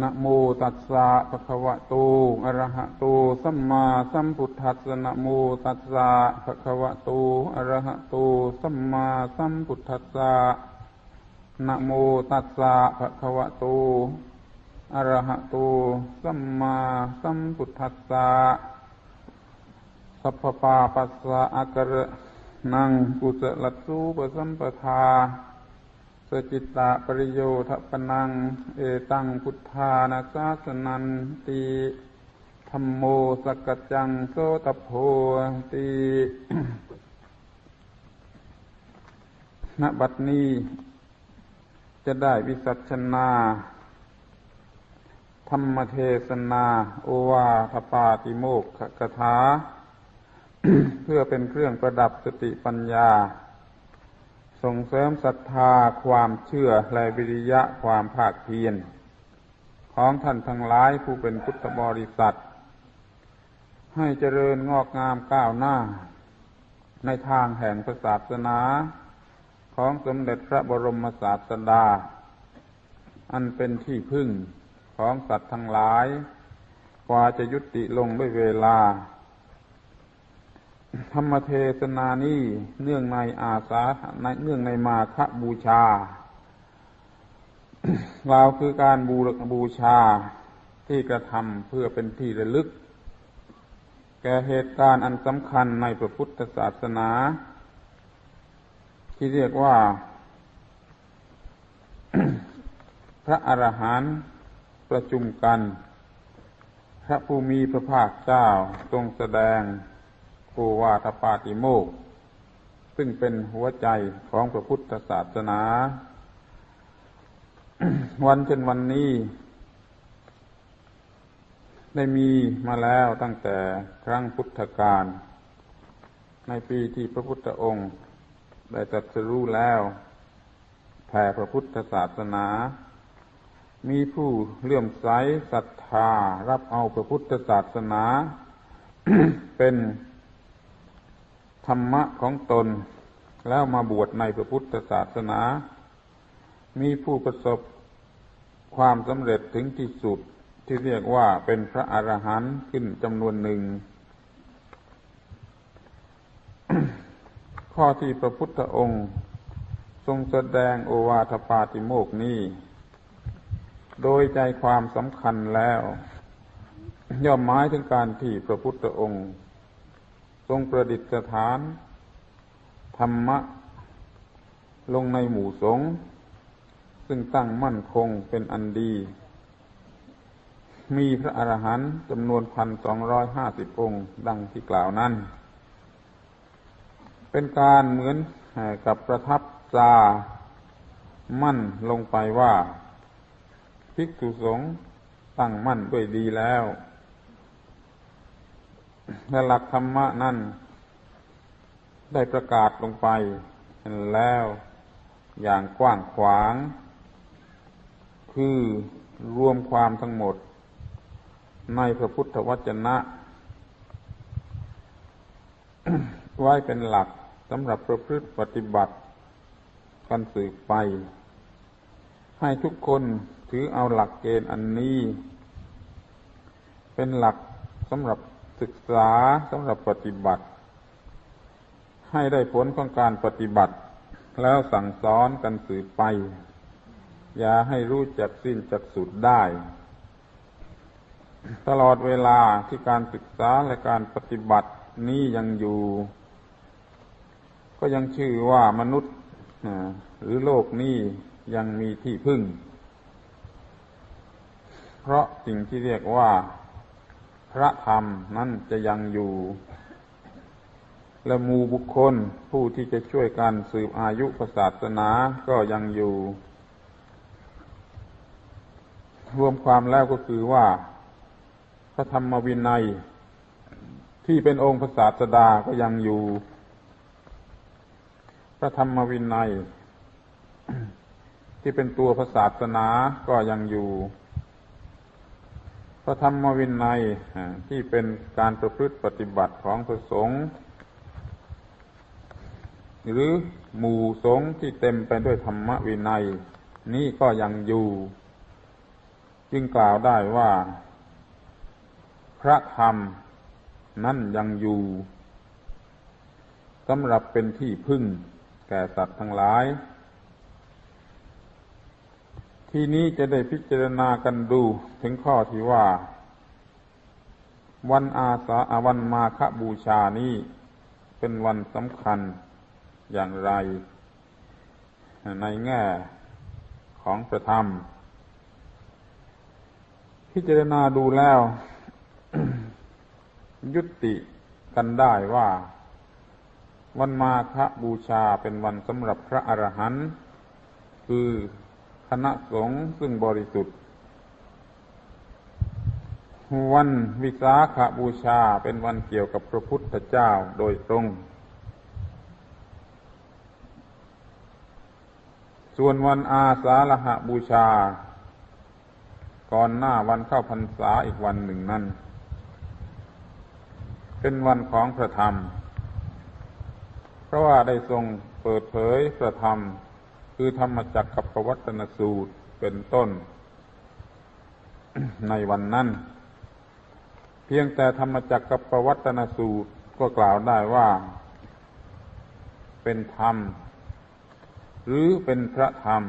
นะโมตัสสะภะคะวะโต อะระหะโต สัมมาสัมพุทธัสสะนะโมตัสสะภะคะวะโต อะระหะโต สัมมาสัมพุทธัสสะนะโมตัสสะภะคะวะโต อะระหะโต สัมมาสัมพุทธัสสะสัพพปาปัสสะอะกะระนังกุสลัสสุปสัมปทา สจิตตะปริโยทปนัง เอตังพุทธานาสาสนันติธรรมโมสกจังโสตโพติณบัดนี้จะได้วิสัชนา ธรรมเทศนา โอวาทปาติโมกขกถา เพื่อเป็นเครื่องประดับสติปัญญา ส่งเสริมศรัทธาความเชื่อและวิริยะความภาคเพียรของท่านทั้งหลายผู้เป็นพุทธบริษัท ให้เจริญงอกงามก้าวหน้า ในทางแห่งศาสนาของสมเด็จพระบรมศาสดา อันเป็นที่พึ่งของสัตว์ทั้งหลาย กว่าจะยุติลงด้วยเวลา ธรรมเทศนานี้เนื่องในอาสาในเนื่องในมาคบูชาเราคือการบูบูชาที่กระทำเพื่อเป็นที่ระลึก แก่เหตุการณ์อันสำคัญในพระพุทธศาสนา ที่เรียกว่า พระอรหันต์ประชุมกัน พระภูมิพระภาคเจ้าทรงแสดง โอวาทปาติโมก ซึ่งเป็นหัวใจของพระพุทธศาสนา วันเช่นวันนี้ ได้มีมาแล้วตั้งแต่ครั้งพุทธกาลในปีที่พระพุทธองค์ได้ตรัสรู้แล้วแผ่พระพุทธศาสนา มีผู้เลื่อมใสศรัทธารับเอาพระพุทธศาสนา เป็น ธรรมะของตน แล้วมาบวชในพระพุทธศาสนา มีผู้ประสบความสำเร็จถึงที่สุดที่เรียกว่าเป็นพระอรหันต์ขึ้นจำนวนหนึ่ง ข้อที่พระพุทธองค์ทรงแสดงโอวาทปาติโมกนี้ โดยใจความสำคัญแล้ว ย่อมหมายถึงการที่พระพุทธองค์ ทรงประดิษฐาน ธรรมะ ลงในหมู่สงฆ์ซึ่งตั้งมั่นคงเป็นอันดี มีพระอรหันต์จำนวนพันสองร้อยห้าสิบองค์ ดังที่กล่าวนั้น เป็นการเหมือนกับประทับจามั่นลงไปว่า ภิกษุสงฆ์ตั้งมั่นด้วยดีแล้ว และหลักธรรมะนั้นได้ประกาศลงไปแล้วอย่างกว้างขวาง คือรวมความทั้งหมด ในพระพุทธวจนะ ไว้เป็นหลักสำหรับประพฤติปฏิบัติกันสืบไป ให้ทุกคนถือเอาหลักเกณฑ์อันนี้ เป็นหลักสำหรับ ศึกษาสำหรับปฏิบัติ ให้ได้ผลของการปฏิบัติ แล้วสั่งสอนกันสืบไป อย่าให้รู้จักสิ้นจักสุดได้ ตลอดเวลาที่การศึกษาและการปฏิบัตินี้ยังอยู่ ก็ยังชื่อว่ามนุษย์หรือโลกนี้ยังมีที่พึ่ง เพราะสิ่งที่เรียกว่า พระธรรมนั้นจะยังอยู่ และมูบุคคลผู้ที่จะช่วยกันสืบอายุศาสนาก็ยังอยู่ รวมความแล้วก็คือว่า พระธรรมวินัย ที่เป็นองค์พระศาสดาก็ยังอยู่ พระธรรมวินัย ที่เป็นตัวพระศาสนาก็ยังอยู่ พระธรรมวินัยที่เป็นการประพฤติปฏิบัติของพระสงฆ์หรือหมู่สงฆ์ที่เต็มไปด้วยธรรมวินัย นี้ก็ยังอยู่ จึงกล่าวได้ว่า พระธรรมนั้นยังอยู่สำหรับเป็นที่พึ่งแก่สัตว์ทั้งหลาย ที่นี้จะได้พิจารณากันดูถึงข้อที่ว่า วันอาสาวันมาคบูชานี้เป็นวันสำคัญอย่างไร ในแง่ของประธรรม พิจารณาดูแล้ว ยุติกันได้ว่า วันมาคบูชาเป็นวันสำหรับพระอรหันต์คือ คณะสงฆ์ซึ่งบริสุทธิ์ วันวิสาขบูชาเป็นวันเกี่ยวกับพระพุทธเจ้าโดยตรง ส่วนวันอาสาฬหบูชา ก่อนหน้าวันเข้าพรรษาอีกวันหนึ่งนั้น เป็นวันของพระธรรม เพราะว่าได้ทรงเปิดเผยพระธรรม คือธรรมจักรกับประวัตนสูตรเป็นต้น ในวันนั้น เพียงแต่ธรรมจักรกับประวัตนสูตรก็กล่าวได้ว่า เป็นธรรม หรือเป็นพระธรรม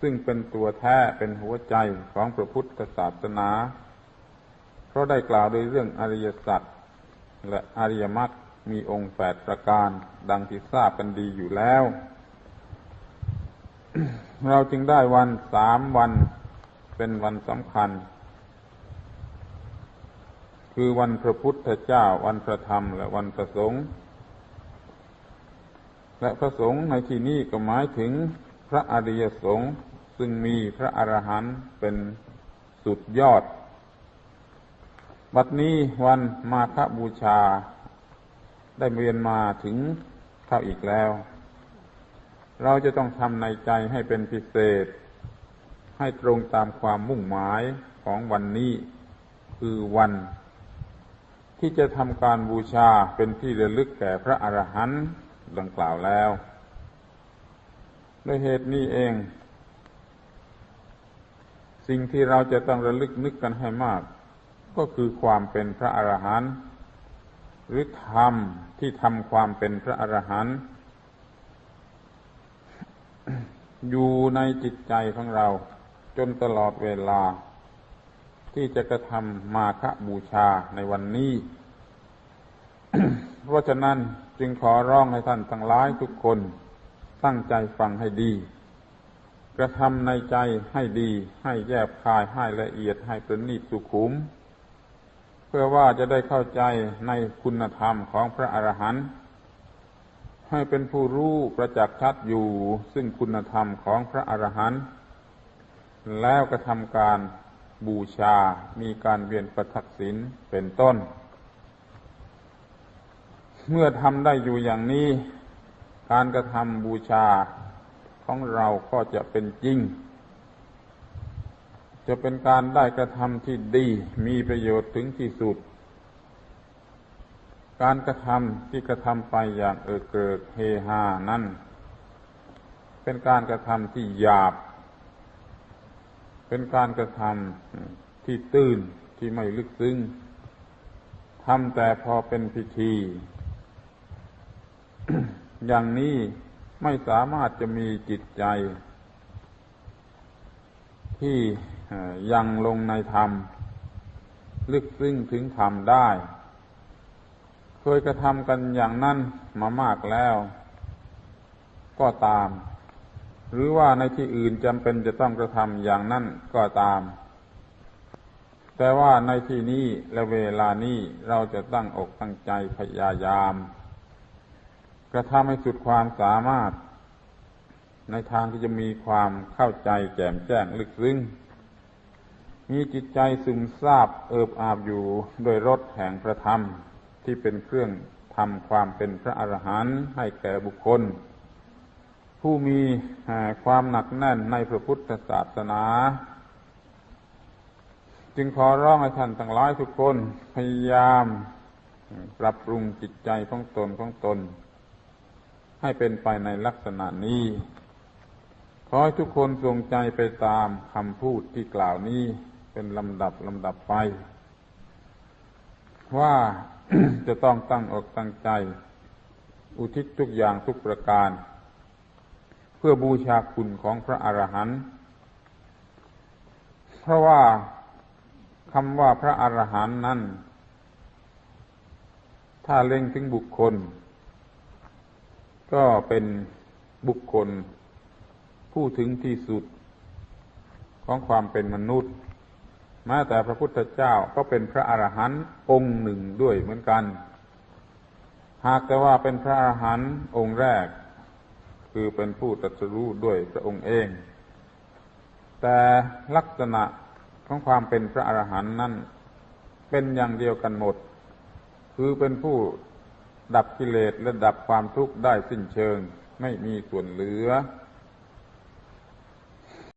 ซึ่งเป็นตัวแท้เป็นหัวใจของพระพุทธศาสนา เพราะได้กล่าวโดยเรื่องอริยสัจและอริยมรรคมีองค์แปดประการ ดังที่ทราบกันดีอยู่แล้ว เราจึงได้วันสามวันเป็นวันสำคัญ คือวันพระพุทธเจ้า วันพระธรรม และวันพระสงฆ์และพระสงฆ์ในที่นี้ก็หมายถึงพระอริยสงฆ์ซึ่งมีพระอรหันต์เป็นสุดยอด บัดนี้วันมาฆบูชาได้เวียนมาถึงเข้าอีกแล้ว เราจะต้องทำในใจให้เป็นพิเศษ ให้ตรงตามความมุ่งหมายของวันนี้ คือวัน ที่จะทำการบูชาเป็นที่ระลึกแก่พระอรหันต์ดังกล่าวแล้วด้วยเหตุนี้เอง สิ่งที่เราจะต้องระลึกนึกกันให้มาก ก็คือความเป็นพระอรหันต์หรือธรรมที่ทำความเป็นพระอรหันต์ อยู่ในจิตใจของเรา จนตลอดเวลา ที่จะกระทำมาฆบูชาในวันนี้ เพราะฉะนั้นจึงขอร้องให้ท่านทั้งหลายทุกคน ตั้งใจฟังให้ดี กระทำในใจให้ดี ให้แยบคายให้ละเอียดให้ประณีตสุขุม เพื่อว่าจะได้เข้าใจในคุณธรรมของพระอรหันต์ ให้เป็นผู้รู้ประจักษ์ชัดอยู่ ซึ่งคุณธรรมของพระอรหันต์แล้วกระทำการบูชา มีการเวียนประทักษิณเป็นต้น เมื่อทำได้อยู่อย่างนี้ การกระทำบูชาของเราก็จะเป็นจริง จะเป็นการได้กระทำที่ดี มีประโยชน์ถึงที่สุด การกระทำที่กระทำไปอย่างเออเกิดเฮฮานั่นเป็นการกระทำที่หยาบ เป็นการกระทำที่ตื้นที่ไม่ลึกซึ้งทำแต่พอเป็นพิธี อย่างนี้ไม่สามารถจะมีจิตใจ ที่ยังลงในธรรม ลึกซึ้งถึงธรรมได้ เคยกระทำกันอย่างนั้นมามากแล้ว ก็ตาม หรือว่าในที่อื่นจำเป็นจะต้องกระทำอย่างนั้นก็ตาม แต่ว่าในที่นี้และเวลานี้เราจะตั้งอกตั้งใจพยายาม กระทำให้สุดความสามารถ ในทางที่จะมีความเข้าใจแจ่มแจ้งลึกซึ้งมีจิตใจซึมซาบเอิบอาบอยู่โดยรสแห่งพระธรรม ที่เป็นเครื่องทำความเป็นพระอรหันต์ให้แก่บุคคล ผู้มีความหนักแน่นในพระพุทธศาสนา จึงขอร้องให้ท่านทั้งหลายทุกคนพยายามปรับปรุงจิตใจของตนของตน ให้เป็นไปในลักษณะนี้ ขอให้ทุกคนทรงใจไปตามคำพูดที่กล่าวนี้เป็นลำดับลำดับไป ว่า จะต้องตั้งอกตั้งใจ อุทิศทุกอย่างทุกประการ เพื่อบูชาคุณของพระอรหันต์เพราะว่าคำว่าพระอรหันต์นั้น ถ้าเล็งถึงบุคคล ก็เป็นบุคคลผู้ถึงที่สุดของความเป็นมนุษย์ แม้แต่พระพุทธเจ้าก็เป็นพระอรหันต์องค์หนึ่งด้วยเหมือนกัน หากแต่ว่าเป็นพระอรหันต์องค์แรก คือเป็นผู้ตรัสรู้ด้วยพระองค์เอง แต่ลักษณะของความเป็นพระอรหันต์นั้นเป็นอย่างเดียวกันหมด คือเป็นผู้ดับกิเลสและดับความทุกข์ได้สิ้นเชิง ไม่มีส่วนเหลือ